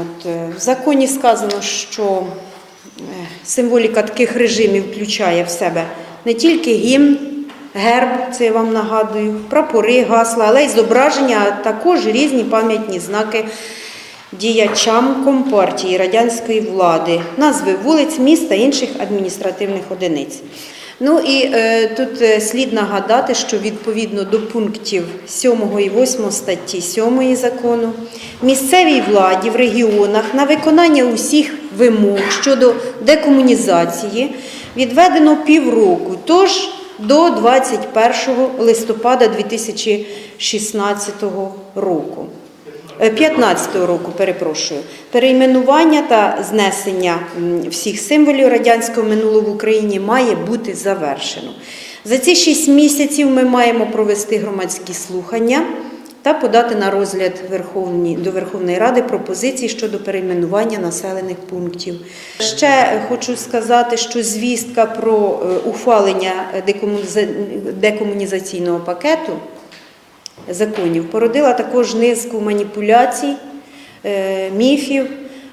От, е, в законі сказано, що е, символіка таких режимів включає в себе не тільки гімн, герб, це я вам нагадую, прапори, гасла, але й зображення, а також різні пам'ятні знаки діячам компартії радянської влади, назви вулиць, міст та інших адміністративних одиниць. Ну і е, тут е, слід нагадати, що відповідно до пунктів 7 і 8 статті 7 закону місцевій владі в регіонах на виконання усіх вимог щодо декомунізації відведено півроку, тож до 21 листопада 2016 року. 15-го року, перепрошую, перейменування та знесення всіх символів радянського минулого в Україні має бути завершено. За ці 6 місяців ми маємо провести громадські слухання та подати на розгляд Верховні, до Верховної Ради пропозиції щодо перейменування населених пунктів. Ще хочу сказати, що звістка про е, ухвалення декомуніза- декомунізаційного пакету законів породила також низку маніпуляцій, е, міфів,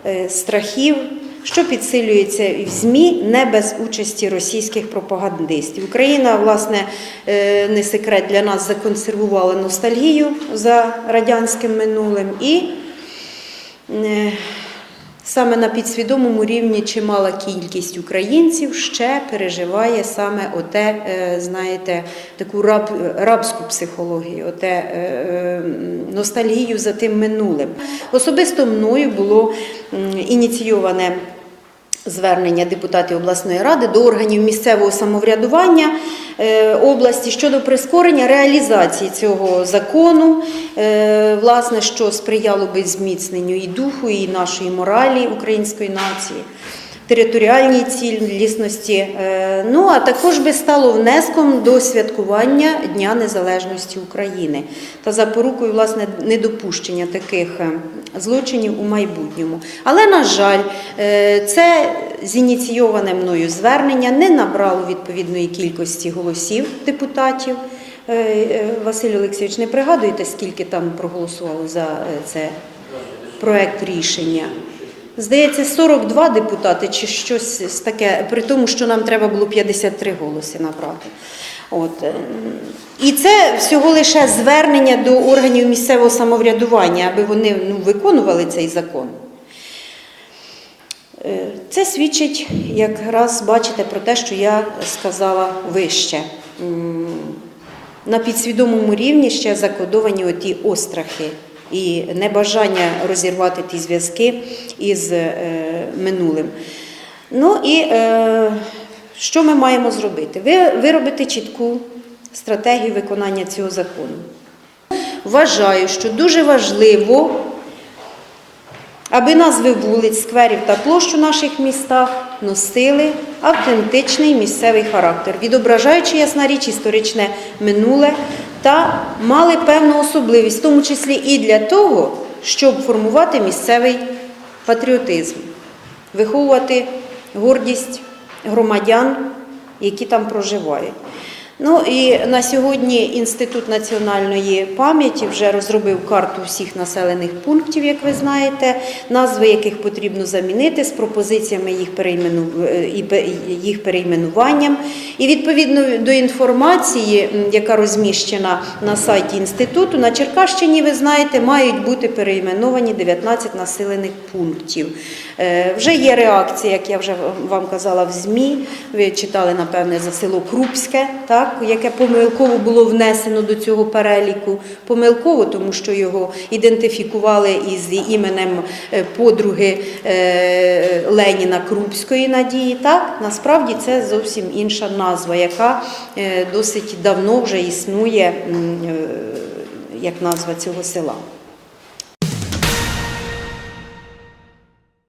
е, страхів, що підсилюється в ЗМІ не без участі російських пропагандистів. Україна, власне, е, не секрет для нас законсервувала ностальгію за радянським минулим і Саме на підсвідомому рівні чимала кількість українців ще переживає саме оте, е, знаєте, таку раб, рабську психологію, оте е, е, ностальгію за тим минулим. Особисто мною було ініційоване звернення депутатів обласної ради до органів місцевого самоврядування е, області щодо прискорення реалізації цього закону, е, власне, що сприяло би зміцненню і духу, і нашої моралі української нації. Територіальній цілісності, е, ну а також би стало внеском до святкування Дня Незалежності України та запорукою власне недопущення таких злочинів у майбутньому. Але на жаль, це зініційоване мною звернення не набрало відповідної кількості голосів депутатів. Е, е, Василь Олексійович, не пригадуєте, скільки там проголосувало за е, це проект рішення? Здається, 42 депутати чи щось таке, при тому, що нам треба було 53 голоси набрати. От. І це всього лише звернення до органів місцевого самоврядування, аби вони ну, виконували цей закон. Е, Це свідчить, якраз бачите, про те, що я сказала вище. На підсвідомому рівні ще закодовані оті острахи і небажання розірвати ті зв'язки із е, минулим. Ну і е, що ми маємо зробити? Ви, виробити чітку стратегію виконання цього закону. Вважаю, що дуже важливо аби назви вулиць, скверів та площ у наших містах носили автентичний місцевий характер, відображаючи ясна річ історичне минуле та мали певну особливість, в тому числі і для того, щоб формувати місцевий патріотизм, виховувати гордість громадян, які там проживають. Ну і на сьогодні Інститут національної пам'яті вже розробив карту всіх населених пунктів, як ви знаєте, назви яких потрібно замінити з пропозиціями їх, переймену... їх перейменуванням. І відповідно до інформації, яка розміщена на сайті інституту, на Черкащині, ви знаєте, мають бути перейменовані 19 населених пунктів. Е, Вже є реакція, як я вже вам казала, в ЗМІ. Ви читали, напевне, за село Крупське, так, яке помилково було внесено до цього переліку. Помилково, тому що його ідентифікували із іменем е, подруги е, Леніна Крупської Надії. Так, насправді це зовсім інша назва, яка досить давно вже існує як назва цього села.